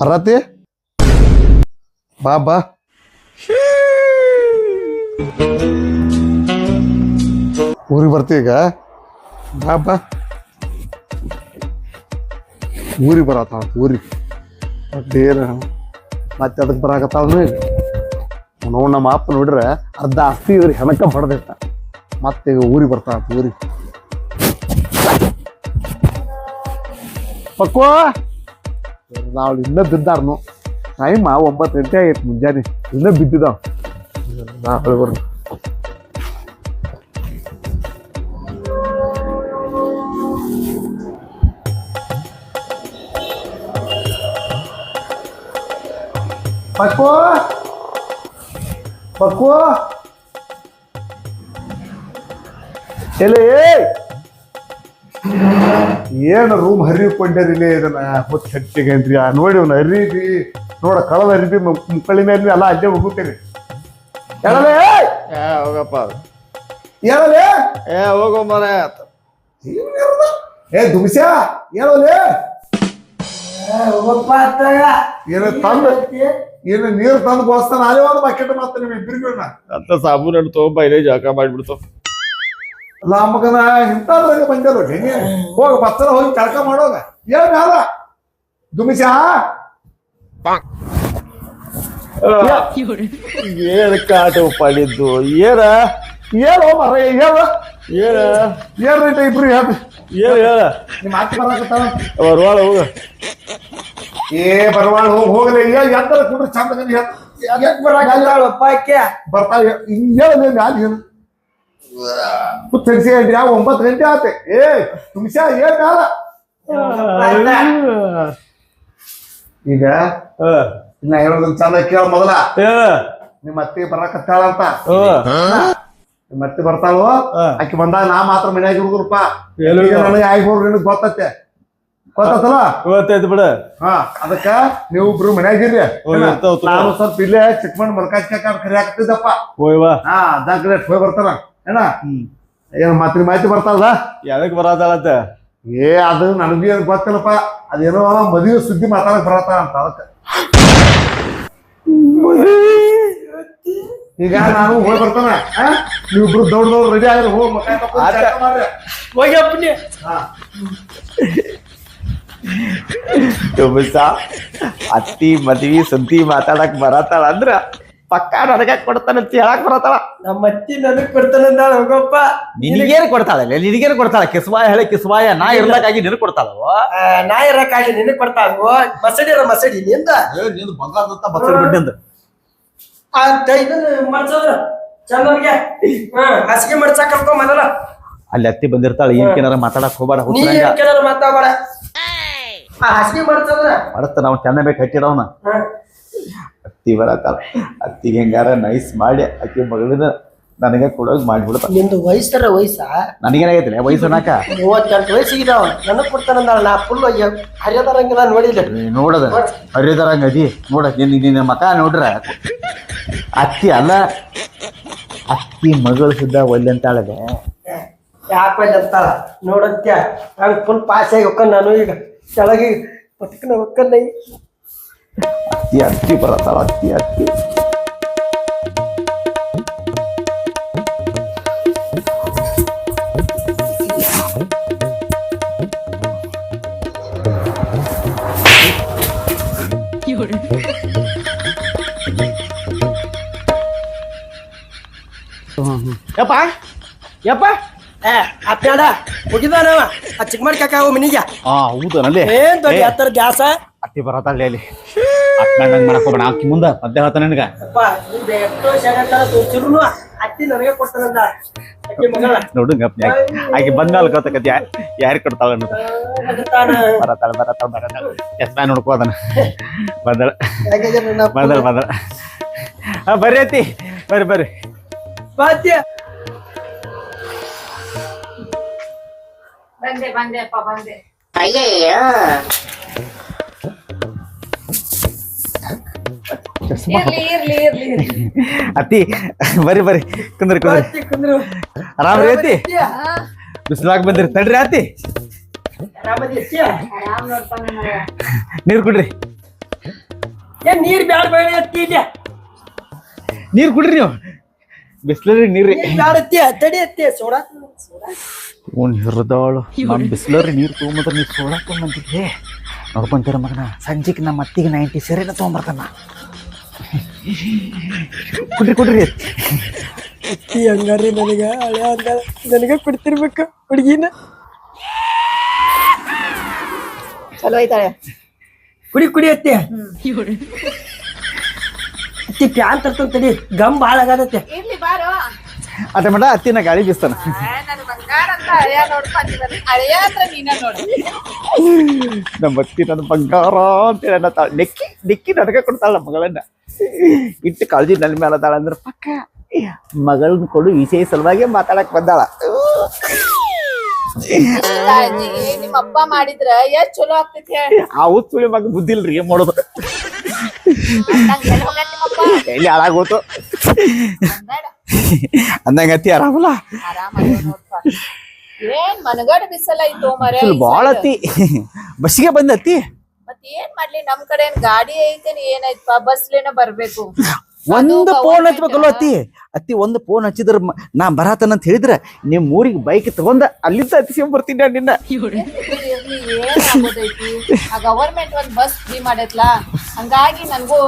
ಬರತಿ ಬಾ ಬಾ. ಊರಿಗೆ ಬರ್ತೀಗ ಈಗ? ಬಾ ಬಾ. ಊರಿಗೆ ಬರತ್ತಾಳ ಊರಿಗೆ. ಮತ್ತೆ ಅದಕ್ಕೆ ಬರಾಕತ್ತಾವನು ಈಗ. ನೋಡಿ ನಮ್ಮ ಅಪ್ಪ ನೋಡ್ರೆ ಅರ್ಧ ಆಸ್ತಿ ಇವ್ರಿಗೆ ಹೆಣಕ ಹೊಡೆದಿಟ್ಟ ಮತ್ತೆ ಈಗ ಊರಿಗೆ ಬರ್ತಾಳ ಊರಿಗೆ. ಪಕ್ವ? ನಾವು ಇನ್ನ ಬಿದ್ದಾರ್ನು ಟೈಮ್ ಒಂಬತ್ತು ಗಂಟೆ ಆಗೈತೆ ಮುಂಜಾನೆ. ಇನ್ನೂ ಬಿದ್ದಿದ್ದಾವ ನಾ ಹೇಳ್ಬರ್ ಪಕ್ಕು? ಪಕ್ಕು? ಎಲೆ ಏನು ರೂಮ್ ಹರಿಕೊಂಡೇರಿಲಿ ಇದನ್ನ? ಹೊತ್ತು ಆ ನೋಡಿ ಅವ್ನ ಹರಿಬಿ ನೋಡ ಕಳದ ಹರಿಬಿ ಮುಕ್ಕಳಿ ಮೇಲೆ ಎಲ್ಲ ಅಜ್ಜೆ ಹೋಗುತ್ತೇನೆ ಹೇಳಲೇ ಏ ಹೋಗಪ್ಪ. ಹೇಳಲೇ ಏ ಹೋಗೋ ಮರ. ಏ ದುಮಿಸ್ಯ? ಹೇಳಲೇ ಏನ ತಂದು ಏನು ನೀರು ತಂದು ಗೋಸ್ತಾನ ಅಲ್ಲೇ ಒಂದು ಬಕೆಟ್ ಮತ್ತೆ ನಿಮ್ಮ ಇಬ್ಬರಿಗೂ ಅಂತ ಸಾಬೂನ್ ಹಣ್ಣು ತಗೊಂಬ ಇಲ್ಲೇ ಜಳಕ ಮಾಡ್ಬಿಡ್ತು. ಮಗನ ಇಂಥದ್ರಾಗ ಬಂದಲ್ಲ ನೀ ಹೋಗ ಬತ್ತರ ಹೋಗಿ ಕಳ್ಕ ಮಾಡೋಗ. ಏನ್ ಯಾರ ದುಮಿಸ ಏನ್ ಕಾಟ ಪಡಿದ್ದು? ಏನ ಏರ ಮರ ಹೇಳು ಏನ ಏನ್ ರೈತ ಇಬ್ರು ಹೇಳ ಏನ್ ಹೇಳ ನಿಮ್ಮ ಬರಾಕತ್ತಾಳ? ಬರ್ವಾಳ ಹೋಗ. ಏ ಬರವಾಳ ಹೋಗಿ ಹೋಗಲಿ. ಏ ಎತ್ತರ ಕುಡ್ರಿ ಚಂದ ಬರ್ತಾವ ಹೇಳ ಮ್ಯಾಲ ಏನು ತೆಗ್ಸಿ ಯಾವ ಒಂಬತ್ತು ಗಂಟೆ ಆತೆ? ಏ ತುಂಬಿಸ ಏನ್ ಮ್ಯಾಲ ಈಗ ಇನ್ನ ಹೇಳೋದನ್ನ ಚಂದ ಕೇಳ ಮೊದಲ. ನಿಮ್ಮ ಅತ್ತಿ ಬರಾಕತ್ತಾಳ ಅಂತ. ನಿಮ್ಮ ಅತ್ತಿ ಬರ್ತಾಳು? ಆಕಿ ಬಂದಾಗ ನಾ ಮಾತ್ರ ಮನ್ಯಾಗ ಹುಡುಗರಪ್ಪ ನನಗೆ ಆಗಿ ಹೋಗ್ರಿ ನಿನಗ್ ಗೊತ್ತತ್ತೆ ಗೊತ್ತಲ್ಲ ಗೊತ್ತಾಯ್ತು ಬಿಡ. ಹಾ ಅದಕ್ಕ ನೀವು ಇಬ್ರು ಮನ್ಯಾಗ ಇರ್ರಿ. ಹೋಗಿ ಇರ್ತಾವ್ ತಗೋ. ನಾನು ಸ್ವಲ್ಪ ಇಲ್ಲೇ ಚಿಕ್ಕಮಂಡ್ ಮರ್ಕಾಚ್ ಕರಿ ಹಾಕ್ತಿದ್ದಪ್ಪ ಹೋಯ್ವಾ ಹಾ ಜಾಗ್ರೇಟ್ ಹೋಗಿ ಬರ್ತಾನ ಏನ ಏನ್ ಮಾತಿನ ಮಾಹಿತಿ ಬರ್ತಾವಲ್ಲ ಯಾವ್ದಕ್ ಬರತಾಳತ್ತ ಏ ಅದು ನನಗೆ ಏನು ಗೊತ್ತಿಲ್ಲಪ್ಪ ಅದೇನೋ ಮದುವೆ ಸುದ್ದಿ ಮಾತಾಡಕ್ ಬರತ್ತ ಅಂತ ಅದಕ್ಕೆ ಈಗ ನಾನು ಹೋಗಿ ಬರ್ತಾನ? ನೀವಿಬ್ರು ದೌಡ್ ದೌಡ್ ರೆಡಿ ಆದ್ರೆ ಹೋಗಿ ಮಕ್ಕ ತಕ್ಕೊಂಡ್ ಆತ. ಜಳಕ ಮಾಡ್ರಿ. ಹಾ. ತುಮಸ ಅತ್ತಿ ಮದ್ವಿ ಸುದ್ದಿ ಮಾತಾಡಕ್ ಬರತಾಳ ಅಂದ್ರ ಪಕ್ಕ ನನಗ ಕೊಡ್ತಾನಂತ ಹೇಳಕ್ ಬರತ್ತಲ್ಲ ನಮ್ಮ ಅತ್ತಿ ನನಗ್ ಕೊಡ್ತಾನಂತಪ್ಪ ಹೋಗಪ್ಪ. ನಿನಗೇನು ಕೊಡ್ತಾಳೆ ನಿನಗೇನು ಕೊಡ್ತಾಳ? ಕಿಸ್ವಾಯ ಹೇಳಿ ಕಿಸ್ವಾಯ ನಾ ಇರ್ಲಕ್ಕಾಗಿ ನಿನಗ್ ಕೊಡ್ತಾಳವ ಆ, ನಾ ಇರಕ್ಕಾಗಿ ನಿನಗ್ ಕೊಡ್ತಾಳ ಮಸಡಿ ಇರೋ ಮಸಡಿ ನಿಂದ. ನೀನು ಬಂಗಾರದಂತ ಬಸರ್ ಬಿಟ್ಟಿಂದ ಅಂತ ಇದನ್ನ ಮಡ್ಸೋದ್ರ? ಚಂದನ್ಗೆ ಹಾ ಹಾಸಿಗೆ ಮಡ್ಸಕ್ ಮೊದಲ ಅಲ್ಲಿ ಅತ್ತಿ ಬಂದಿರ್ತಾಳ ಏನ್ಕೇನಾರ ಮಾತಾಡಕ್ ಹೋಗ್ಬೇಡ ನೀ ಹುಚ್ಚರಂಗ. ಮಾತಾಡ ಮಡ್ಸೋದ್ರ ನಾವು ಚೆನ್ನ ಬೇಕು ಹಟ್ಟಿಡವನ ಹಾ. ಅತ್ತಿ ಬರತಾಳ ಅತ್ತಿಗೆ ಹೆಂಗಾರ ನೈಸ್ ಮಾಡಿ ಅಕ್ಕಿ ಮಗಳಿನ ನನಗೆ ಕೊಡೋಗಿ ಮಾಡ್ಬಿಡ್ತಾಳ. ನಿಂದು ವಯಸ್ಸರ ವಯಸ್ಸ? ನನಗೇನಾಗೈತಿಲ್ಲ ವಯಸ್ಸನಾಕ ಮೂವತ್ತೆಂಟು ವಯಸ್ಸಿಗಿದಾವ ನನಗ್ ಕೊಡ್ತಾನಂದ ನಾ ಫುಲ್ ಹರಿಯದಾರಂಗಿಲ್ಲ ನೋಡಿಲ್ಲ ನೋಡದ. ಹರಿದರಂಗ ಅದಿ ನೋಡ ನಿನ್ನ ನಿನ್ನ ಮಕ ನೋಡ್ರ? ಅತ್ತಿ ಅಲ್ಲ. ಅತ್ತಿ ಮಗಳು ಸುದ್ದ ಒಲ್ಲೆ ಅಂತಾಳದೆ ಯಾಕೆ ಅಂತಾಳ? ನೋಡತ್ಯ? ನಾನು ಫುಲ್ ಪಾಸ್ ಆಗಿ ಹೋಗ್ಕೊಂಡು ನಾನು ಈಗ ಕೆಳಗೆ ಪಟ್ಕನ ಹೊಕ್ಕಲ್ಲ ಅತ್ತಿ ಅತ್ತಿ ಬರತಾಳ ಅತ್ತಿ ಅತ್ತಿ ಯಪ್ಪ ಯಪ್ಪ ಏ ಅಪ್ಪ್ಯಾಡ ಹೋಗಿದಾನವ ಆ ಚಿಕ್ಕಮಡಿ ಕಾಕ ಅವ ಮನಿಗೆ? ಆ ಹೌದನಲ್ಲಿ ಏನ್ ದೊಡ್ಡ ಎತ್ತರ ಗ್ಯಾಸ ಅತ್ತಿ ಬರತಾಳೆ ಅಲ್ಲಿ. ಅಟ್ನಂಗ್ ಮಾಡಕ್ ಹೋಗ್ಬೇಡ. ಆಕಿ ಮುಂದ ಮಧ್ಯ ಹೇಳ್ತಾನೆ ನನ್ಗ. ಅಕ್ಕಿ ನೋಡು ಗಪ್ನಿ ಆಕಿ ಬಂದ್ಮೇಲೆ ಗೊತ್ತಕತಿ ಯಾರು ಕೊಡ್ತಾಳ ಅನ್ನೋದು. ಬರತಾಳ ಬರತಾಳ ಎಷ್ಟ ನೋಡ್ಕೋ ಅದನ್ನ. ಬಂದಳ ಬಂದಳ ಬಂದಳ ಹಾ ಬರ್ರಿ ಅತ್ತಿ. ಬರ್ರಿ ಬರ್ರಿ. ಬಂದೆ ಬಂದೆ ಅಪ್ಪ ಬಂದೆ. ಇರ್ಲಿ ಇರ್ಲಿ ಇರ್ಲಿ ಇರ್ಲಿ. ಅತ್ತಿ ಬರ್ರಿ ಬರ್ರಿ. ಕುಂದ್ರಿ ಕುಂದ್ರಿ. ಬಾಧ್ಯ ಕುಂದ್ರು. ಆರಾಮ್ರಿ ಅತ್ತಿ? ಹಾ ಬಿಸಿಲಾಗ ಬಂದಿರಿ. ತಡ್ರಿ ಅತ್ತಿ. ಆರಾಮದಿ ಅತ್ತಿ? ಆರಾಮ್ ನೋಡ್ತಾನೆ ಮಗ ನೀರ್ ಕುಡ್ರಿ. ಏನ್ ನೀರ್ ಬ್ಯಾಡ ಬೇಡ ಅತ್ತಿ ಇಲ್ಲಿ ನೀರ್ ಕುಡ್ರಿ ನೀವು. ಬಿಸ್ಲರಿ ನೀರಿ ತಡಿ ಅತ್ತಿ ಸೋಡಾ ಸೋಡಾ? ಅವ್ನು ಹಿರಿದಾಳು. ನಮ್ಮ ಬಿಸ್ಲರಿ ನೀರು ತೊಗೊಂಬಂದ್ರೆ ನೀರು ಸೋಡಾ ತೊಗೊಂಬಂತಿದ್ದೆ ನೋಡ್ಕೊಂತೀರ ಮಗನ ಸಂಜೆಗೆ ನಮ್ಮ ಅತ್ತಿಗೆ ನೈಂಟಿ ಸರಿನ ತೊಗೊಂಬರ್ತಾನ. ಕುಡ್ರಿ ಕುಡ್ರಿ. ಅತ್ತಿ ಹಂಗಾರಿ ನನಗ ಹಳೆ ಅಂದ ನನಗ ಕೊಡ್ತಿರ್ಬೇಕು ಹುಡುಗಿನ. ಚಲೋ ಐತಾಳೆ. ಕುಡಿ ಕುಡಿ ಅತ್ತಿ ಅತ್ತಿ ಪ್ಯಾನ್ ತರ್ತಂತ ತಡಿ ಗಮ್ ಭಾಳ ಆಗದತ್ತೆ ಇರ್ಲಿ ಬಾರೋ. ಮಟ ಅತ್ತಿನ ಗಾಳಿ ಬೀಸ್ತಾನ. ನಮ್ಮ ಅತ್ತಿ ನನ್ನ ಬಂಗಾರ ಅಂತ ಅನ್ನತ್ತಾಳ ನೆಕ್ಕಿ ನೆಕ್ಕಿ ನಡಕ ಕೊಡ್ತಾಳ ನಮ್ಮ ಮಗಳನ್ನ. ಇಟ್ಟು ಕಾಳಜಿ ನನ್ನ ಮೇಲೆ ಅದಾಳ ಅಂದ್ರೆ ಪಕ್ಕ. ಮಗಳನ್ನ ಕೊಡು ವಿಷಯ ಸಲುವಾಗಿ ಮಾತಾಡಕ್ ಬಂದಾಳ. ನಿಮ್ಮ ಅಪ್ಪ ಮಾಡಿದ್ರ ಎಷ್ಟ್ ಚಲೋ ಆಗ್ತೈತಿ ಹೇಳ. ಆ ಸುಳಿ ಮಗ ಬುದ್ಧಿಲ್ರಿ ಏನ್ ಮಾಡೋದು? ಎಲ್ಲಿ ಹಾಳಾಗೋತು ಬೇಡ ಅಂದಂಗ ಅತ್ತಿ. ಆರಾಮಲ್ಲ ಏನ್ ಮನಗಡ ಬಿಸಲ್ ಐತೋ ಮರೆ ಭಾಳ ಅತ್ತಿ ಬಸ್ಸಿಗೆ ಬಂದ ಅತ್ತಿ? ಮತ್ ಏನ್ ಮಾಡ್ಲಿ? ನಮ್ ಕಡೆ ಏನ್ ಗಾಡಿ ಐತೇನ್ ಏನಾಯ್ತಪ್ಪ? ಬಸ್ಲೇನ ಬರ್ಬೇಕು. ಒಂದು ಫೋನ್ ಹಚ್ಬೇಕಲ್ವ ಹಚ್ಬೇಕಲ್ಲ ಅತ್ತಿ ಒಂದು ಫೋನ್ ಹಚ್ಚಿದ್ರ ಮ- ನಾ ಬರತನ ಅಂತ ಹೇಳಿದ್ರ ನಿಮ್ ಊರಿಗೆ ಬೈಕ್ ತಗೊಂಡ ಅಲ್ಲಿಂದ ಹತ್ತಿಸ್ಕೊಂಡ್ ಬರ್ತೀನಿ ಅಣ್ಣ ನಿನ್ನ ಗವರ್ಮೆಂಟ್ ಒಂದ್ ಬಸ್ ಫ್ರೀ ಮಾಡೈತ್ಲ? ಹಂಗಾಗಿ ನನಗೂ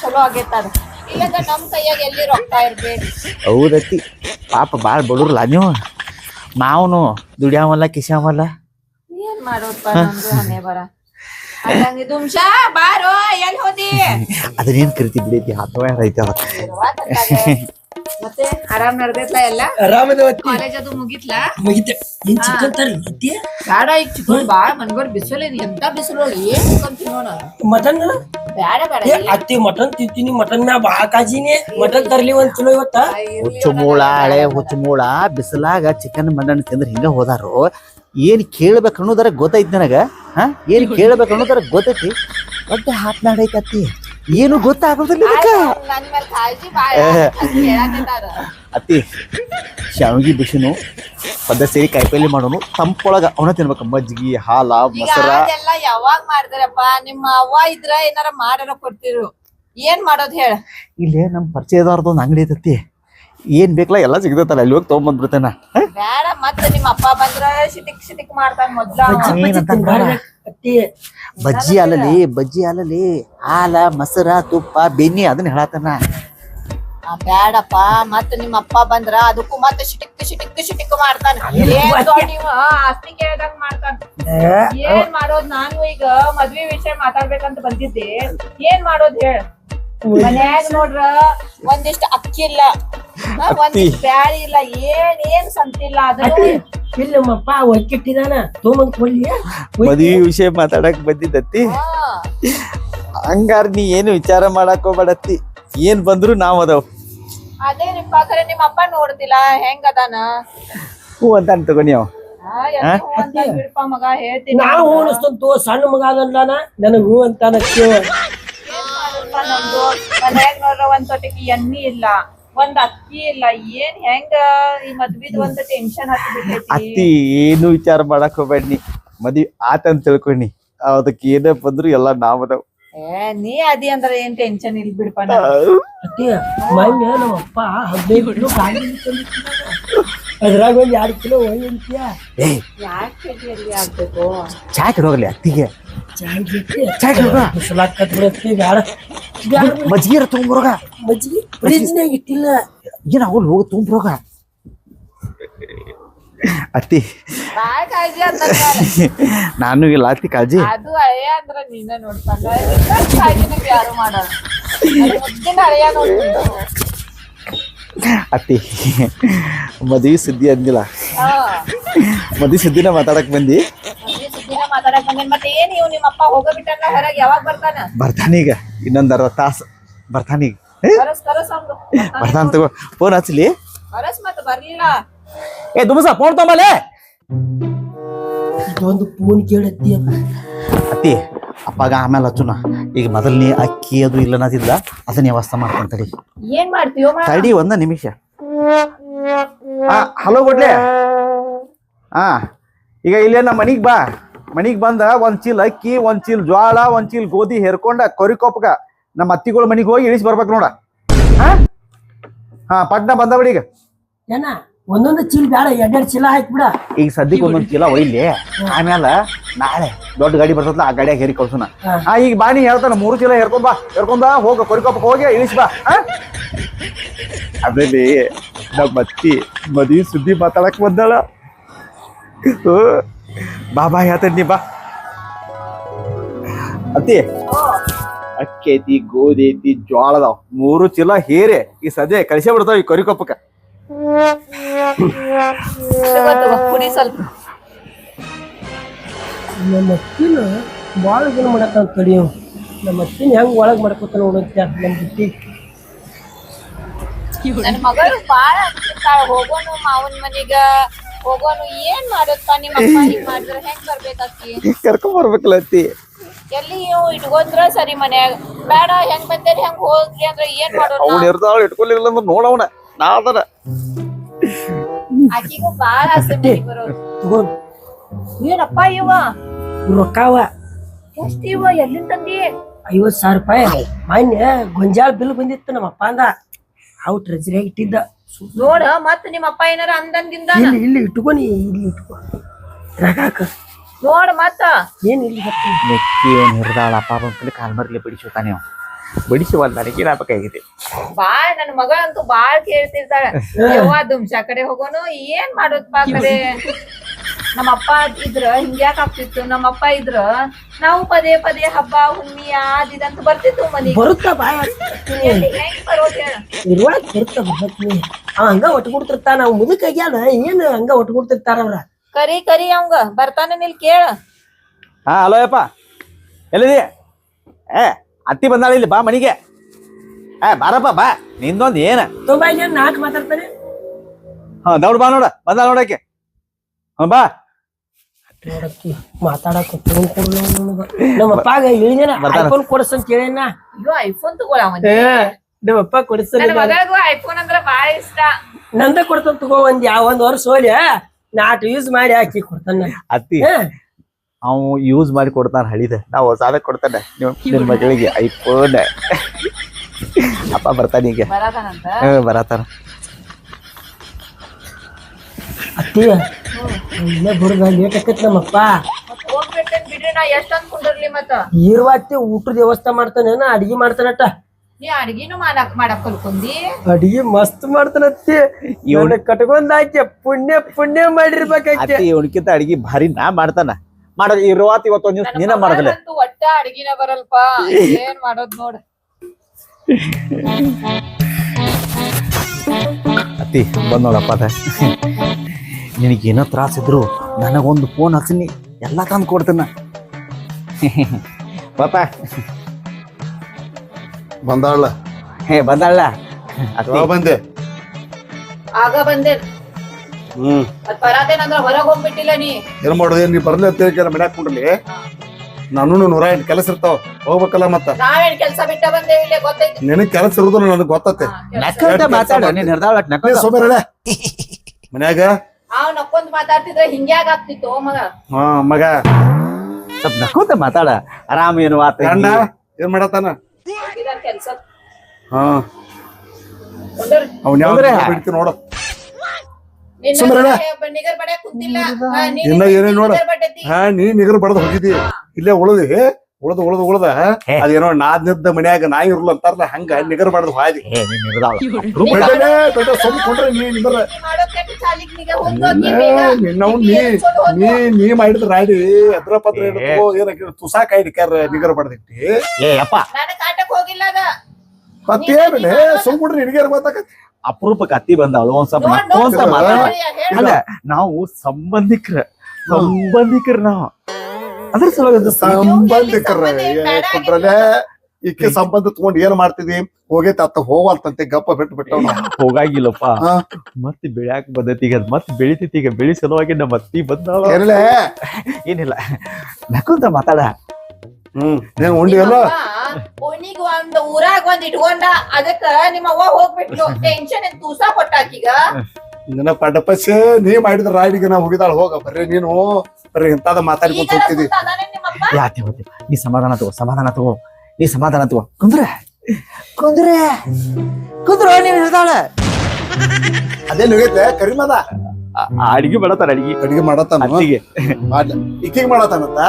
ಚಲೋ ಆಗೈತ ಅದು ಇಲ್ಲಂದ್ರ ನಮ್ಮ ಕೈಯಾಗ ಎಲ್ಲಿ ರೊಕ್ಕ ಇರ್ಬೇಕು? ಹೌದತ್ತಿ. ಪಾಪ ಭಾಳ ಬಡವ್ರಲ್ಲ ನೀವು. ನಾವುನು ದುಡಿಯಾವಲ್ಲ ಕಿಸ್ಯಾವಲ್ಲ. ಏನ್ ಮಾಡೋದಪ್ಪ ನಮ್ದು ಹಣೆ ಬರ? ದುಮ್ಶಾ ಬಾರೋ ಎಲ್ಲಿ ಹೋದಿ? ಅದನ್ನೇನ್ ಕರಿತಿ ಬಿಡೈತಿ ಅಥವಾ ಐತಿ ಅದ ಮತ್ತೆ ಆರಾಮ್ ನಡ್ದೈತ್ಲ ಎಲ್ಲ? ಆರಾಮದ ಅತ್ತಿ ಕಾಲೇಜ್ ಅದು ಮುಗಿತ್ಲಾ? ಮುಗಿತೆ. ಏನ್ ಚಿಕನ್ ತರಿ ಅತ್ತಿ ಬ್ಯಾಡ ಈಗ ಚಿಕ್ಕನ್ ಬಾಳ ಮನ್ಗೋರ್ ಬಿಸಿಲು ಇದೆ ಎಂತ ಬಿಸಿಲು ಏನ್ ಚಿಕ್ಕನ್ ತಿನ್ನೋಣ? ಮಟನ್? ಬ್ಯಾಡ ಬೇಡ. ಏ ಅತ್ತಿ ಮಟನ್ ತಿಂತೀನಿ. ಮಟನ್ ಮ್ಯಾ ಬಾ ಕಾಜಿನಿ. ಮಟನ್ ತರ್ಲಿ ಒಂದ್ ಚಲೋ ಇವತ್ತ? ಹುಚ್ಚು ಮೂಳ ಹಳೆ ಹುಚ್ಚು ಮೂಳ. ಬಿಸಿಲಾಗ ಚಿಕನ್ ಮಟನ್ ತಿಂದ್ರೆ ಹಿಂಗ ಹೋದಾರು? ಏನ್ ಕೇಳ್ಬೇಕು ಅನ್ನೋದರ ಗೊತ್ತೈತಿ ನನಗ? ಹಾ? ಏನ್ ಕೇಳ್ಬೇಕು ಅನ್ನೋದರ ಗೊತ್ತೈತಿ? ಒಟ್ಟೆ ಹಾತ್ನಾಡೈತಿ ಅತ್ತಿ. ಏನು ಗೊತ್ತಾಗೋದಿಲ್ಲ ಅತ್ತಿ ಶಾವಿಗೆ ಬಿಸಿನು ಪದ್ದ ಸೇರಿ ಕಾಯಿಪಲ್ಲೆ ಮಾಡೋನು ತಂಪೊಳಗ ಅವನ ತಿನ್ಬೇಕು. ಮಜ್ಜಿಗೆ ಹಾಲ ಮೊಸರ. ಯಾವಾಗ ಮಾಡಿದ್ರಪ್ಪ? ನಿಮ್ಮ ಅವ್ವ ಇದ್ರ ಏನಾರ ಮಾಡಾರ ಕೊಡ್ತಿರು. ಏನ್ ಮಾಡೋದು ಹೇಳ? ಇಲ್ಲೇ ನಮ್ಮ ಪರಿಚಯದವ್ರದ್ದು ಒಂದು ಅಂಗಡಿ ಐತತ್ತಿ. ಏನ್ ಬೇಕಲ್ಲ ಎಲ್ಲ ಸಿಗ್ತೈತಲ್ಲ ಅಲ್ಲಿ ಹೋಗಿ ತೊಗೊಂಬಂದ್ಬಿಡ್ತೇನ. ಬೇಡ ಮತ್ತೆ ನಿಮ್ಮ ಅಪ್ಪ ಬಂದ್ರ ಶಿಟಿಕ್ ಶಿಟಿಕ್ ಮಾಡ್ತಾನ ಮೊದ್ಲ. ಬಜ್ಜಿ ಬಜ್ಜಿ ತಿನ್ಬಾರ್ದು ಬಜ್ಜಿ ಅಲ್ಲಲಿ ಬಜ್ಜಿ ಅಲ್ಲಲಿ ಹಾಲ ಮೊಸರ ತುಪ್ಪ ಬೆನ್ನಿ ಅದನ್ನ ಹೇಳತನ ಆ, ಬ್ಯಾಡಪ್ಪ ಮತ್ತ ನಿಮ್ಮ ಅಪ್ಪ ಬಂದ್ರ ಅದಕ್ಕೂ ಮತ್ತೆ ಶಿಟಿಕ್ ಶಿಟಿಕ್ ಶಿಟಿಕ್ ಮಾಡ್ತಾನ. ಏನ್ ದೊಡ್ಡ ಆಸ್ತಿ ಕೇಳ್ದಂಗ್ ಮಾಡ್ತಾನ. ಏನ್ ಮಾಡೋದ್ ನಾನು ಈಗ ಮದ್ವೆ ವಿಷಯ ಮಾತಾಡ್ಬೇಕಂತ ಬಂದಿದ್ದೆ. ಏನ್ ಮಾಡೋದ್ ಹೇಳ. ಮನ್ಯಾಗ ನೋಡ್ರ ಒಂದಿಷ್ಟ ಅಕ್ಕಿ ಇಲ್ಲ. ಬ್ಯಾಳಿ ಇಲ್ಲ ಏನ್ ಏನ್ ಸಂತಿಲ್ಲ ಅದ್ರ ಒಕ್ಕಿಟ್ಟಿದಾನ. ಕೊಡ್ಲಿ ಮದ್ವಿ ವಿಷಯ ಮಾತಾಡಕ್ ಬಂದಿದ್ದತ್ತಿ ಹಂಗಾರ ನೀ ಏನು ವಿಚಾರ ಮಾಡಕ್ ಹೋಗ್ಬೇಡತ್ತಿ ಏನ್ ಬಂದ್ರು ನಾವ್ ಅದಾವ್. ಅದೇ ರೀ ನಿಮ್ಮ ಅಪ್ಪ ನೋಡ್ತಿಲ್ಲ ಹೆಂಗ್ ಅದಾನ? ಹೂ ಅಂತ ತಗೊಂಡಿ ಅವ. ಮಗ ಹೇಳ್ತೀನಿ. ನಾವು ಸಣ್ಣ ಮಗ ನನಗ್ ಹೂ ಕೇಳ. ನಮ್ದು ಮನ್ಯಾಗ ನೋಡ್ರ ಒಂದ್ ತೊಟ್ಟಿಗೆ ಎಣ್ಣಿ ಇಲ್ಲ. ಒಂದ್ ಅಕ್ಕಿ ಇಲ್ಲ ಏನ್ ಹೆಂಗ ಈ ಮದ್ವಿದ್ ಒಂದ್ ಟೆನ್ಷನ್ ಹತ್ಬಿಟ್ಟೈತಿ ಅತ್ತಿ ಏನು ವಿಚಾರ ಮಾಡಕ್ ಹೋಗ್ಬೇಡಿ ಮದ್ವಿ ಆತಂತ ತಿಳ್ಕೊಂಡಿ ಅದಕ್ಕೆ ಏನೇ ಬಂದ್ರು ಎಲ್ಲ ನಾವ್ ಅದಾವ್. ಏ ನೀ ಅದಿ ಅಂದ್ರ ಏನ್ ಟೆನ್ಷನ್ ಇಲ್ ಬಿಡ್ಪ ನಂಗೆ. ಅತ್ತಿ ಮೊನ್ನೆ ನಮ್ಮಪ್ಪ ಹದಿನೈದು ಕಿಲೋ ಗಾಡಿ ಅದ್ರಾಗ ಒಂದ್ ಎರಡ್ ಕಿಲೋ ಹೋಗ್ಲಿ ಅಂತೀಯ ಏ ಯಾಕ್ ಕೆಜಿ ಅಲ್ಲಿ ಆಗ್ಬೇಕು ಚಾ ಹೋಗಲಿ ಅತ್ತಿಗೆ. ಚಾಯ್ ಹೋಗ ಬಿಸಲಾಕತ್ ಬಿಡತ್ತಿ ಬ್ಯಾಡ ಮಜ್ಜಿಗೆ ತೊಗೊಂಬರೋಗ. ಮಜ್ಜಿಗೆ? ಫ್ರಿಜ್ನಾಗ ಇಟ್ಟಿಲ್ಲ. ಏನ ಅವಲ್ ಹೋಗಿ ತೊಗೊಂಬರೋಗ? ಅತ್ತಿ. ಬಾಳ ಕಾಳಜಿ ಅಂತ ನಾನು ಇಲ್ಲ ಅತ್ತಿ ಕಾಳಜಿ. ಅದು ಹಳೆಯ ಅಂದ್ರ ನೀನ ನೋಡ್ಕೊಂಡ. ಕಾಳಜಿನ ಯಾರು ಮಾಡೋದು? ಮುದ್ದಿನ ಹಳೆಯ ನೋಡ್ತೀನಿ ಅತ್ತಿ ಮದುವೆ ಸುದ್ದಿ ಅಂದಿಲ್ಲ. ಮದ್ವಿ ಸುದ್ದಿನ ಮಾತಾಡಕ್ ಬಂದಿ? ಮದ್ವೆ ಸುದ್ದಿನ ಮಾತಾಡಕ್ ಬಂದೇನ್ ಮತ್ತೆ ಏನ್ ಇವ್ ನಿಮ್ಮ ಅಪ್ಪ ಹೋಗಬಿಟ್ಟಲ್ಲ ಹೊರಗ್ ಯಾವಾಗ ಬರ್ತಾನ? ಬರ್ತಾನೀಗ ಇನ್ನೊಂದ್ ಅರ್ಧ ತಾಸು. ಬರ್ತಾನೀಗ ಕರಸ್. ಬರ್ತಾನ. ತಗೋ. ಫೋನ್ ಹಚ್ಲಿ. ಕರಸ್ ಮತ್ತೆ ಬರ್ಲಿಲ್ಲ. ಏ ದುಮಸ ಫೋನ್ ತಗೊಂಬಲೆ. ಒಂದು ಪೂನ್ ಕೇಳತ್ತಿ ಅತ್ತಿ ಅಪ್ಪಾಗ ಆಮೇಲೆ ಹಚ್ಚುನ. ಈಗ ಮೊದಲನೇ ಅಕ್ಕಿ ಅದು ಇಲ್ಲ ಅನ್ನೋದಿಲ್ಲ ಅದನ್ನ ವ್ಯವಸ್ಥೆ ಮಾಡ್ಕೊಂತ ತಡಿ. ಏನ್ ಮಾ ತಡಿ ಒಂದ ನಿಮಿಷ. ಹಲೋ ಗುಡ್ಲೆ. ಹಾ ಈಗ ಇಲ್ಲೇ ನಮ್ಮ ಮನಿಗೆ ಬಾ. ಮನಿಗ್ ಬಂದ ಒಂದ್ ಚೀಲ ಅಕ್ಕಿ ಒಂದ್ ಚೀಲ ಜ್ವಾಳ ಒಂದ್ ಚೀಲ ಗೋಧಿ ಹೇರ್ಕೊಂಡ ಕೊರಿಕೊಪ್ಪಗ ನಮ್ಮ ಅತ್ತಿಗಳ ಮನಿಗೆ ಹೋಗಿ ಇಳಿಸಿ ಬರ್ಬೇಕು ನೋಡ. ಹಾ? ಹಾ ಪಟ್ನ ಬಂದ ಈಗ. ಏನ ಒಂದೊಂದು ಚೀಲ ಬೇಡ ಎರಡೆರಡು ಚೀಲ ಹಾಕ್ಬಿಡ ಈಗ ಸದ್ಯಕ್ಕೆ ಒಂದೊಂದು ಚೀಲ ಒಯ್ಲಿ. ಆಮೇಲೆ ನಾಳೆ ದೊಡ್ಡ ಗಾಡಿ ಬರ್ತದಲ್ಲ ಆ ಗಾಡಿಯಾಗ ಹೇರಿ ಕಳ್ಸೋಣ. ಹಾ. ಹಾ ಈಗ ಬಾನಿ ಹೇಳ್ತಾನ ಮೂರು ಚೀಲ ಹೇರ್ಕೊಂಡ್ ಬಾ ಹೇರ್ಕೊಂಡ್ ಬಾ ಹೋಗ ಕೊರಿಕೊಪ್ಪಕ್ಕೆ ಹೋಗಿ ಇಳಿಸಿ ಬಾ. ಹಾ? ಆಮೇಲೆ ನಮ್ಮ ಅತ್ತಿ ಮದುವೆ ಸುದ್ದಿ ಮಾತಾಡಕ್ ಬಂದಾಳ. ಹ್ಞೂ. ಬಾ ಬಾ ba? ನೀ ಬಾ ಅತ್ತಿ ಅಕ್ಕಿ ಐತಿ ಗೋಧಿ ಐತಿ ಜೋಳ ಅದಾವ ಮೂರು ಚೀಲ ಹೇರೆ. ಈ ಸದ್ಯ ಕಳಿಸೇ ಬಿಡ್ತಾವ ಈ ಕರಿಕೊಪ್ಪಕ್ಕ ಕುಡಿ ಸ್ವಲ್ಪ. ನಮ್ಮ ಅಕ್ಕಿನ ಭಾಳ ಇದನ್ನ ಮಾಡತ್ತ ತಡಿ ಅವ. ನಮ್ಮ ಅಕ್ಕಿನ ಹೆಂಗ್ ಒಳಗ್ ಮಾಡ್ಕೊತಾನ ನೋಡುತ್ತೆ ನಮ್ಮ ಬುಟ್ಟಿ ನನ್ ಮಗಳು ಬಾಳ ಹೋಗೋನು ಮಾವನ ಮನಿಗ. ಹೋಗೋನು ಏನ್ ನಿಮ್ಮ ಅಪ್ಪ ಹಿಂಗ್ ಮಾಡಿದ್ರೆ ಹೆಂಗ್ ಕರ್ಕೊಂಡ್ ಬರ್ಬೇಕಲ್ಲ ಅತ್ತಿ. ಎಲ್ಲಿ ಇಟ್ಕೊಂಡ್ರ ಸರಿ ಮನ್ಯಾಗ ಬೇಡ ಹೆಂಗ್ ಬಂದೇರಿ ಹೆಂಗ್ ಹೋಗ್ರಿ ಅಂದ್ರ ಏನ್ ಮಾಡೋಣ ಅವ್ನ ಇರ್ತಾಳ ಇಟ್ಕೊಲಿಲ್ಲ ಅಂದ್ರೆ ನೋಡವನ ನಾ ಅದನ. ಆಕಿಗೂ ಬಾಳ ಆಸೆ ಮನಿಗ್ ಬರೋದು. ತಗೊಂಡ್ ಏನಪ್ಪ ಇವ? ರೊಕ್ಕವ ಎಷ್ಟ್ ಇವ ಎಲ್ಲಿಂದ ತಂದಿ? ಐವತ್ ಸಾವಿರ ರೂಪಾಯಿ ಮಾನ್ಯ ಗೊಂಜಾಳ ಬಿಲ್ ಬಂದಿತ್ತು ನಮ್ಮ ಅಪ್ಪ ಅಂದ. ಅವು ಟ್ರೆಜರಿಯಾಗಿ ಇಟ್ಟಿದ್ದ. ಸು- ನೋಡ ಮತ್ ನಿಮ್ಮ ಅಪ್ಪ ಏನಾರ ಅಂದಂಗಿಂದ ಇಲ್ಲಿ ಇಲ್ಲಿ ಇಟ್ಕೊನಿ ಇಲ್ಲಿ ಇಟ್ಕೊ. ರಗಾಕ ನೋಡ ಮತ್ತ. ಏನ್ ಇಲ್ಲಿ ಬರ್ತೀನಿ ಮೆಕ್ಕಿ ಏನ್ ಹಿಡ್ದಾಳ? ಅಪ್ಪ ಬಂದ್ಕೊಂಡು ಕಾಲ್ ಮರ್ಲಿ ಬಿಡಿಸುತ್ತಾನೆ ಅವ ಬಿಡಿಸಿ ಒಂದ್ ನನಗೆ ಲಾಭಕ್ಕಾಗಿದೆ ಬಾಳ್ ನನ್ ಮಗಳಂತೂ ಬಾಳ್ ಕೇಳ್ತಿರ್ತಾಳ. ಯವ್ವ ದುಮ್ಸಾ ಕಡೆ ಹೋಗೋನು? ಏನ್ ಮಾಡೋದ್ಪಾ ಕಡೆ? ನಮ್ಮಪ್ಪ ಇದ್ರ ಹಿಂಗ್ಯಾಕ್ ಆಗ್ತಿತ್ತು? ನಮ್ಮ ನಮ್ಮಪ್ಪ ಇದ್ರ ನಾವು ಪದೇ ಪದೇ ಹಬ್ಬ ಹುಣ್ಣಿ ಅದ್ ಇದಂತ ಬರ್ತಿತ್ತು ಮನೆಗೆ. ಬರುತ್ತ ಬಾಯ ಹೆಂಗ್ ಬರೋದ್ ಹೇಳ? ಇರುವಾಗ ಬರುತ್ತ ಬರ್ತೀನಿ ಅವ ಹಂಗ ಒಟ್ಟು ಕೊಡ್ತಿರ್ತಾನ ನಾವು ಮುದುಕ ಆಗ್ಯಾನ ಏನ್ ಹಂಗ ಒಟ್ಟು ಕೊಡ್ತಿರ್ತಾರ ಅವ್ರ? ಕರಿ ಕರಿ ಅವಂಗ ಬರ್ತಾನೆ ನಿಲ್ ಕೇಳ. ಹಾ ಹಲೋ ಯಪ್ಪ. ಎಲ್ಲಿದಿ? ಏ ಅತ್ತಿ ಬಂದಾಳ ಇಲ್ಲಿ ಬಾ ಮನಿಗೆ. ಏ ಬಾರಪ್ಪ ಬಾ. ನಿಂದೊಂದ್ ಏನ? ತುಂಬಾ ಜನ ನಾಲ್ಕು ಮಾತಾಡ್ತಾನೆ? ಹಾ ನೋಡ್ ಬಾ ನೋಡ ಬಂದ ನೋಡಕ್ಕೆ. ಹಾ ಬಾ. ನೋಡಕ್ಕಿ ಮಾತಾಡಕ್ ಫೋನ್ ಕೊಡ್ಲ ನಮ್ಮ ಅಪ್ಪಾಗ ಹೇಳಿದೇನ. ಐಫೋನ್ ಕೊಡಸ್ ಅಂತ ಕೇಳೇನ ಅಯ್ಯೋ ಐಫೋನ್ ತಗೊಳ ಏ ನಮ್ಮ ಅಪ್ಪ ಕೊಡಿಸಲ್ಲ ಐಫೋನ್ ಅಂದ್ರ ಬಾಳ ಇಷ್ಟ. ನಂದ ಕೊಡ್ತಾನ ತಗೋ ಒಂದ್ ಯಾವ ಒಂದ್ ವರ್ಷ ಹೋಲಿ ನಾಟ್ ಯೂಸ್ ಮಾಡಿ ಹಾಕಿ ಕೊಡ್ತಾನ. ಅತ್ತಿ ಅವ್ ಯೂಸ್ ಮಾಡಿ ಕೊಡ್ತಾನ ಹಳಿದ. ನಾ ಹೊಸಾದ ಕೊಡ್ತಾನೆ. ನಿಮ್ಮ ಮಗಳಿಗೆ ಐಫೋನ್ ಅಪ್ಪ ಬರ್ತಾನ ಈಗ. ಬರತಾನಂತ? ಹ್ಮ್ ಬರತಾನ. ಅತ್ತಿ ಇಲ್ಲೇ ಬರುದ ಲೇಟ್ ಆಕತ್ ನಮ್ಮಪ್ಪ. ಬಿಡ್ರಿ ನಾ ಮತ್ತ ಈರ್ವಾತಿ ಊಟದ ವ್ಯವಸ್ಥೆ ಮಾಡ್ತಾನೇನ ಅಡಿಗೆ ಮಾಡ್ತಾನಟ ನೀ ಅಡ್ಗಿನೂ ಮಾಡಕ್ ಮಾಡಕ್ ಕಲ್ಕೊಂಡಿ ಅಡಿಗೆ ಮಸ್ತ್ ಮಾಡ್ತಾನತ್ತಿ ಇವ್ನ್- ಕಟ್ಕೊಂಡ್ ಹಾಕಿ ಪುಣ್ಯ ಪುಣ್ಯ ಮಾಡಿರ್ಬೇಕಾಕಿ ಅತ್ತಿ ಇವನಕ್ಕಿಂತ ಅಡಿಗೆ ಭಾರಿ ನಾ ಮಾಡ್ತಾನ. ಮಾಡೋದು ಇರುವಾತ ಇವತ್ತೊಂದ್ ದಿವ್ಸ ನೀನ ಮಾಡೋದಿಲ್ಲ. ಅಂತೂ ಒಟ್ಟ ಅಡ್ಗಿನ ಬರಲ್ಪ. ಏನ್ ಮಾಡೋದ್ ನೋಡ್. ಅತ್ತಿ ಬಂದ್ ನೋಡಪ್ಪ ಅದ. ನಿನಗೇನೋ ತ್ರಾಸಿದ್ರು ನನಗೊಂದು ಫೋನ್ ಹಚ್ಚಿನಿ ಎಲ್ಲ ತಂದು ಕೊಡ್ತೀನ. ಪಾಪ. ಬಂದಾಳ. ಹೇ ಬಂದಾಳ. ಬಂದೆ? ಆಗ ಬಂದೆ. ಹ್ಮ್. ಬರಾದೇನಂದ್ರ ಹೊರಗ್ ಹೋಗ್ಬಿಟ್ಟಿಲ್ಲ ನೀ. ಏನ್ ಮಾಡೋದು? ನೀ ಬರ್ಲಿ ಅಂತ ಹೇಳಿ ಮನ್ಯಾಗ ನಾನು ನೂರ ಎಂಟು ಕೆಲಸ ಇರ್ತಾವ. ಹೋಗ್ಬೇಕಲ್ಲ ಮತ್ತ? ನಾವೇನ್ ಕೆಲ್ಸ ಬಿಟ್ಟ ಬಂದೇವಿ ಇಲ್ಲೇ ಗೊತ್ತೈತಿ. ನಿನಗ್ ಕೆಲಸ ಇರೋದು ನನಗೆ ಗೊತ್ತತ್ತೆ. ಹಾ, ಕೆಲ್ಸ. ನಕ್ಕಂತ ಮಾತಾಡ ನೀನ್ ಹಿಡ್ದಾಳ ನಕ್ಕ ಸೋಮೇರಳೆ ಮನ್ಯಾಗ ಅವ್ ನಕ್ಕೊಂದ್ ಮಾತಾಡ್ತಿದ್ರೆ ಹಿಂಗ್ಯಾಗ ಆಗ್ತಿತ್ತು ಮಗ. ಹಾ ಮಗ. ಸ್ವಲ್ಪ ನಕ್ಕೊಂತ ಮಾತಾಡ. ಆರಾಮ್ ಏನು ಆತ ಗಂಡ ಏನ್ ಮಾಡತಾನ ಹೋಗಿದಾರ್ ಕೆಲ್ಸ. ಹಾ ಕೊಂಡೋರ್ ಅವ್ನ ಯಾವ ಅಂದ್ರೆ? ಬಿಡ್ತಿ ನೋಡು. ಬಡ್ಯಾಕ್ ಕುಂತಿಲ್ಲ. ಹಾ, ನೀನ್ ಇನ್ನ ಏನೇನ್ ನೋಡ? ನಿಗರ್ ಬಡ್ಡೆತಿ. ಹಾ ನೀ ನಿಗರ್ ಬಡದ್ ಹೋಗಿದಿ ಇಲ್ಲೇ ಉಳದಿ. ಉಳ್ದ ಉಳ್ದ ಉಳ್ದ. ಅದೇನೋ ನಾದ್ನಿದ್ದ ಮನ್ಯಾಗ ನಾಯಿ ಇರ್ಲ ಅಂತಾರಲ್ಲ ಹಂಗ ನಿಗರ್ ಮಾಡುದು ಹಾದಿ. ಏ ನೀನ್ ಸೊಮ್ ನೀ ನಿಗರ್ ನೀ ನೀ. ನೀ ನೀ ಮಾಡಿದ್ರ ರಾಡಿ ಅದ್ರ ಪತ್ರ ಏ. ಹಿಡ್ಕೊ, ಏನ ತುಸಾಕ ಹಿಡ್ಕ್ಯಾರ ನಿಗರ್ ಏ ಅಪ್ಪ ಮತ್ತೇನೇ ಸುಮ್ ಕುಡ್ರಿ ನಿನಗೇನ್ ಮಾತಾಕತ್ತಿ ಅಪರೂಪಕ್ಕೆ ಅತ್ತಿ ಬಂದಾಳು ಒಂದ್ ಸ್ವಲ್ಪ. ನಕ್ಕೊಂತ ಮಾತಾಡ ನಾವು ಸಂಬಂಧಿಕರ ಸಂಬಂಧಿಕರ ನಾವು. ಅದ್ರ ಸಲುವಾಗಿ ಸಂಬಂಧಿಕರ ಕುಂಡ್ರಲೆ ಈಕೆ ಸಂಬಂಧ ತಗೊಂಡ್ ಏನ್ ಮಾಡ್ತಿದಿ? ಹೋಗೈತೆ ಅತ್ತ ಹೋಗಲ್ತಂತೆ ಗಪ್ಪ ಬಿಟ್ಟು ಬಿಟ್ಟವ್ ಹೋಗಾಗಿಲ್ಲಪ್ಪ. ಮತ್ತೆ ಬೆಳ್ಯಾಕ ಬಂದೈತಿ ಈಗ ಅದ್ ಮತ್ತೆ ಬೆಳಿತೈತಿ ಈಗ ಬೆಳಿ ಸಲುವಾಗಿ ನಮ್ಮ ಅತ್ತಿ ಬಂದಾಳ. ಏನಿಲ್ಲ. ನಕುಂತ ನಕ್ಕೊಂತ ಮಾತಾಡ. ಹ್ಮ್ ನೀನ್ ಉಂಡಿ ಅಲ್ಲ? ಓಣಿಗ್ ಒಂದ್ ಊರಾಗ ಒಂದ್ ಇಟ್ಕೊಂಡ ಅದಕ್ಕ ನಿಮ್ಮ ಅವ್ವ ಹೋಗ್ಬಿಟ್ಲು ಟೆನ್ಷನ್ ತೂಸ ಕೊಟ್ಟಾಕೀಗ ನಿನ್ನ ನೀ ಮಾಡಿದ್ರ ರಾಯ್ಡಿಗೆ ನಾ ಹೋಗಿದಾಳ ಹೋಗ ಬರ್ರಿ ನೀನು. ಬರ್ರಿ ಇಂತಾದ ಮಾತಾಡ್ಕೊಂತ ಹೋಗ್ತಿದ್ದಿ. ಹೋಗ್ತಿದಿ ಯಾಕೆ ಹೋಗಿ ನೀ ಸಮಾಧಾನ ತಗೋ ಸಮಾಧಾನ ತಗೋ ನೀ ಸಮಾಧಾನ ತಗೋ. ಕುಂದ್ರೆ ಕುಂದ್ರೆ ಕುಂದ್ರ ನೀನ್ ಹೇಳ್ದಾಳ. ಅದೇನ್ ಹೋಗೈತೆ ಕರಿಮದ. ಅಡಿಗೆ ಮಾಡತಾರ ಅಡಿಗೆ? ಅಡಿಗೆ ಮಾಡತಾನ ಅಡಿಗೆ ಮಾಡ್ಲಿ. ಇಕ್ಕಿಗೆ ಮಾಡತ್ತಾನಂತ?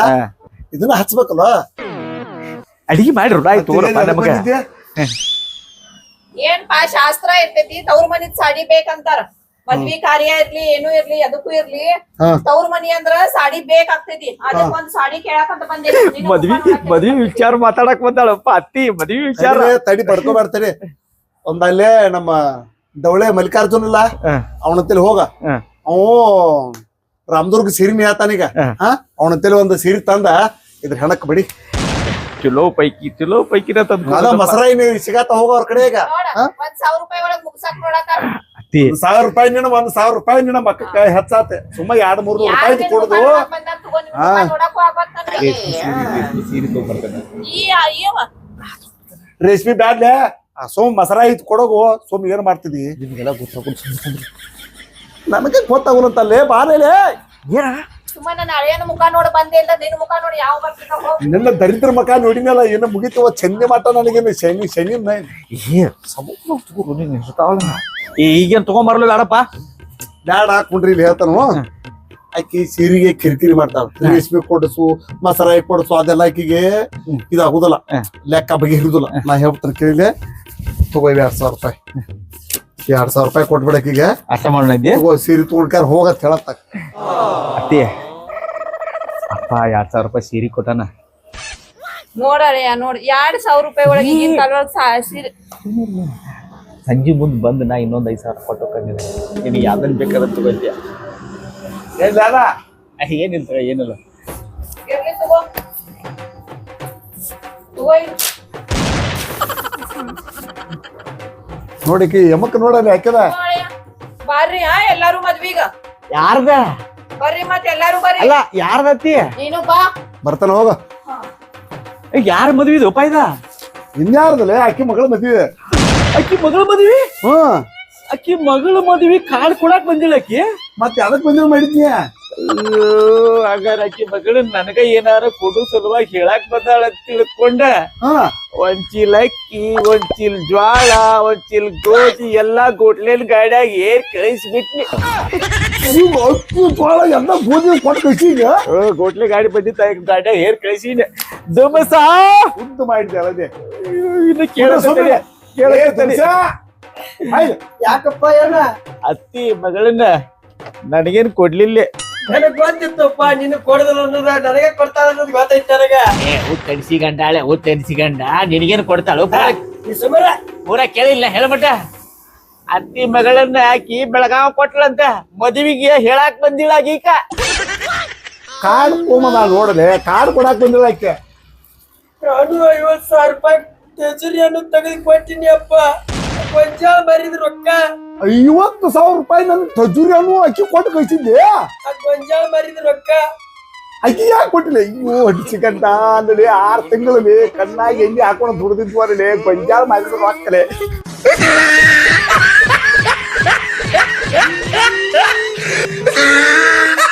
ಇದನ್ನ ಹಚ್ಬೇಕಲ್ಲ? ಅಡಿಗೆ ಮಾಡ್ರಿ ಆಯ್ತು ಏನ್ ಶಾಸ್ತ್ರ ಇರ್ತೈತಿ ತವ್ರ ಮನಿದ್ ಸಾಡಿ ಬೇಕಂತಾರ. ಮದ್ವಿ ಕಾರ್ಯ ಇರ್ಲಿ ಏನೂ ಇರ್ಲಿ ಅದಕ್ಕೂ ಇರ್ಲಿ ಹಾ. ತವ್ರ ಮನಿ ಅಂದ್ರ ಸಾಡಿ ಬೇಕಾಗ್ತೈತಿ. ಅದಕ್ಕ ಒಂದ್ ಸಾಡಿ ಕೇಳಾಕಂತ ಬಂದೇನಿ ಮದ್ವಿ. ಮದ್ವಿ ವಿಚಾರ ಮಾತಾಡಕ್ ಬಂದಾಳಪ್ಪ ಅತ್ತಿ ಮದ್ವಿ ವಿಚಾರ. ತಡಿ, ತಡಿ ಬರ್ತೇನೆ. ಒಂದಲ್ಲೇ ನಮ್ಮ ದವಳೆ ಮಲ್ಲಿಕಾರ್ಜುನ್ ಇಲ್ಲ ಹಾ. ಅವನಂತೇಳಿ ಹೋಗ. ಹಾ. ಅವ ರಾಮದುರ್ಗ ಸೀರೆ ಮೇತಾನೀಗ ಹಾ. ಅವನಂತೇಳಿ ಒಂದು ಸೀರೆ ತಂದ. ಇದ್ರ ಹೆಣಕ್ ಬಿಡಿ. ಚಲೋ ಪೈಕಿ ಚಲೋ ಪೈಕಿ ತಂದ್ ಅದ ಮೇ ನೀವು ಸಿಗಾತ ಹೋಗ ಅವ್ರ ಕಡೆ ಈಗ. ನೋಡ ಹಾ? ಒಂದ್ ಸಾವಿರ ರೂಪಾಯಿ ಒಳಗ್ ಮುಗ್ಸಾಕ್ ನೋಡಾಕ ಒಂದ್ ಸಾವಿರ ರೂಪಾಯಿ ನಿನ್ನ ಒಂದ್ ಸಾವಿರ ರೂಪಾಯಿ ನಿನ್ನ ಮಕ್ಕಕ್ಕೆ ಹೆಚ್ಚಾತೆ. ಸುಮ್ಮ ಎರಡ್ ಮೂರ್ ನೂರು ರೂಪಾಯಿ ಕೊಡುದು. ರೇಷ್ಮಿ ಬ್ಯಾಡ್ಲೆ. ಸೋಮ್ ಮಸರ ಮಸರಾಯಿ ಕೊಡೋಗು. ಸೋಮ್ ಏನ್ ಮಾಡ್ತಿದಿ? ನಿಮ್ಗೆಲ್ಲ ಗೊತ್ತಾಗ ನನಗೆ ಗೊತ್ತಾಗುಲಂತಲ್ಲೇ ಬಾರೇಲೆ ಏನ? ಸುಮ್ಮನೆ ನನ್ನ ಹಳೆಯನ ಮುಖ ನೋಡಿ ಬಂದೆ ಇಲ್ಲ ನಿನ್ನ ಮುಖ ನೋಡಿ ಯಾವ ನಿನ್ನ ದರಿದ್ರ ಮಕ ನೋಡಿನಲ್ಲ ಏನು ಮುಗಿತವ ಚಂದ ಮಾಟ ನನಗೇನು ಶನಿ ಶನಿ ಏ ತಗೋರು ನೀನ್ ಏ ಈಗೇನ್ ತಗೊಂಬರ್ಲ ಬೇಡಪ್ಪ ಬ್ಯಾಡ ಹಾಕೊಂಡ್ರಿ ಇಲ್ಲಿ ಹೇಳ್ತಾನು. ಆಕಿ ಸೀರೆಗೆ ಕಿರಿಕಿರಿ ಮಾಡ್ತಾಳ. ರೇಷ್ಮೆ ಕೊಡಸು ಮಸರಾಯಿ ಕೊಡಸು ಅದೆಲ್ಲ ಆಕಿಗೆ ಇದಾಗುದಿಲ್ಲ. ಲೆಕ್ಕ ಬಗೆ ಹಿಡಿದಿಲ್ಲ ನಾ ಹೇಳ್ತೀನಿ ಕೇಳಿಲೆ ತಗೋ ಇವ್ ಎರಡ್ ಸಾವಿರ ರೂಪಾಯಿ. ಎರಡ್ ಸಾವಿರ ರೂಪಾಯಿ ಕೊಟ್ಬಿಡ ಆಕಿಗೆ. ಅರ್ಥ ಮಾಡೋಣ ಇದ್ದೆ ಸೀರೆ ತಗೊಂಡ್ಕಾರ ಹೋಗತ್ ಹೇಳತ್ತ ಅತ್ತಿ ಅಪ್ಪ ಎರಡ್ ಸಾವಿರ ರೂಪಾಯಿ ಸೀರೆ ಕೊಟ್ಟಾನ. ನೋಡ್ರಿ ನೋಡ್ರಿ ಎರಡ್ ಸಾವಿರ ರೂಪಾಯಿ ಒಳಗೆ ಈಗಿನ ಕಾಲೊಳಗ್ ಸಾ ಸೀರೆ ಸಂಜೆ ಮುಂದ್ ಬಂದ್ ನಾ ಇನ್ನೊಂದ್ ಐದ್ ಸಾವಿರ ಕೊಟ್ಟು ಕಂಡಿದ್ದೆ ನಿನಗೆ ಯಾವ್ದನ್ ಬೇಕಾದ್ರೆ ತಗೊಂಡ್ಯ ಏನಿಲ್ಲ. ಏನಿಲ್ಲ ಇರು. ನೋಡಿಕಿ ಯಮಕ್ ನೋಡಲ್ಲ ಯಾಕದ ಬಾರ್ರಿ ಎಲ್ಲಾರು ಮದ್ವಿಗ. ಯಾರ್ದ? ಬರ್ರಿ ಮತ್ ಎಲ್ಲಾರು ಬರ್ರಿ. ಅಲ್ಲ ಯಾರ್ದತ್ತಿ ನೀನು ಬಾ. ಬರ್ತಾನ ಹೋಗ. ಯಾರ ಮದ್ವಿ ಇದು? ಇದ? ಇನ್ಯಾರ್ದಲ್ಲ ಅಕ್ಕಿ ಮಗಳ ಮದ್ವೆ. ಅಕ್ಕಿ ಮಗಳ ಮದ್ವಿ? ಹ್ಮ್ ಅಕ್ಕಿ ಮಗಳ ಮದ್ವಿ ಕಾಲ್ ಕೊಡಾಕ್ ಬಂದಿಲ್ಲ ಅಕ್ಕಿ? ಮತ್ತೆ ಅದಕ್ ಬಂದಿವ್ ಮಾಡಿದ್ನಿ. ಅಯ್ಯೋ ಹಾಗಾರ ಆಕಿ ಮಗಳು ನನಗ ಏನಾರ ಕೊಡು ಸಲುವಾಗಿ ಹೇಳಾಕ್ ಬಂದಾಳ ಅಂತ ತಿಳ್ಕೊಂಡ. ಹಾ. ಒಂದ್ ಚೀಲ ಅಕ್ಕಿ ಒಂದ್ ಚೀಲ ಜ್ವಾಳ ಒಂದ್ ಚೀಲ ಗೋಧಿ ಎಲ್ಲಾ ಗೋಟ್ಲೇನ್ ಗಾಡ್ಯಾಗ ಏರ್ ಕಳಿಸ್ಬಿಟ್ನಿ ಈಗ ಎಲ್ಲ ಗೋಧಿ ಕೊಟ್ಟು ಕಳ್ಸೀಗ ಗಾಡಿ ಬಂದಿತ್ತ ಗಾಡ್ಯಾಗ ಏರ್ ಕಳಿಸಿನ ದಮಸ ಉದ್ದ ಮಾಡಿದ್ದೆ ಅಲ್ಲದೆ ಇನ್ನು ಯಾಕಪ್ಪ ಏನ ಅತ್ತಿ ಮಗಳನ್ನ ನನಗೇನ್ ಕೊಡ್ಲಿಲ್ಲ. ನನಗ್ ಗೊತ್ತಿತ್ತಪ್ಪ ನಿನ್ನ ಕೊಡದಲ್ಲ ಅನ್ನೋದ. ನನಗೆ ಕೊಡ್ತಾಳ ಅನ್ನೋದು ಗೊತ್ತೈತಿ ನನಗ. ಏ ಊದ್ ತಣಿಸಿಗಂಡಾಳೆ ಊದ್ ತಣಿಸಿಗಂಡ ನಿನಗೇನು ಕೊಡ್ತಾಳು? ಪೂರ ಕೇಳಿಲ್ಲ ಹೇಳ್ಬಿಟ್ಟ ಅತ್ತಿ ಮಗಳನ್ನ ಹಾಕಿ ಬೆಳಗಾವ್ ಕೊಟ್ಲಂತೆ. ಮದುವಿಗೆ ಹೇಳಾಕ್ ಬಂದಿಲ್ಲ ಈಕ. ಕಾರ್ಡ್ ತೊಗೊಂಬ ನೋಡಲೆ ಕಾರ್ಡ್ ಕೊಡಾಕ್ ಬಂದಿಲ್ಲ ಆಕೆ ನಾನು ಐವತ್ ಸಾವಿರ ರೂಪಾಯಿ ತೆಜುರಿಯನ್ನು ತೆಗೆದು ಕೊಟ್ಟಿನಿ ಅಪ್ಪ. ಗೊಂಜಾಳ ಮರಿದ ರೊಕ್ಕ. ಐವತ್ತು ಸಾವಿರ ರೂಪಾಯಿ ನನ್ ತಜುರಿಯನ್ನು ಅಕ್ಕಿ ಕೊಟ್ಟು ಕಳಿಸಿದ್ದೆ. ಗೊಂಜಾಳ ಮರಿದ ರೊಕ್ಕ. ಅಕ್ಕಿ ಯಾಕೆ ಕೊಟ್ಟಿಲ್ಲ? ಅಯ್ಯೋ ಹಡಿಸಿಕಂತ ಅಂದ್ರೆ ಆರು ತಿಂಗಳಲ್ಲಿ ಕಣ್ಣಾಗಿ ಎಣ್ಣೆ ಹಾಕೊಂಡು ದುಡ್ದಿದ್ವು ಅಲ್ಲಿ ಗೊಂಜಾಳ ಮಾಡಿದ್ರು ಹಾಕಲೆ Ah!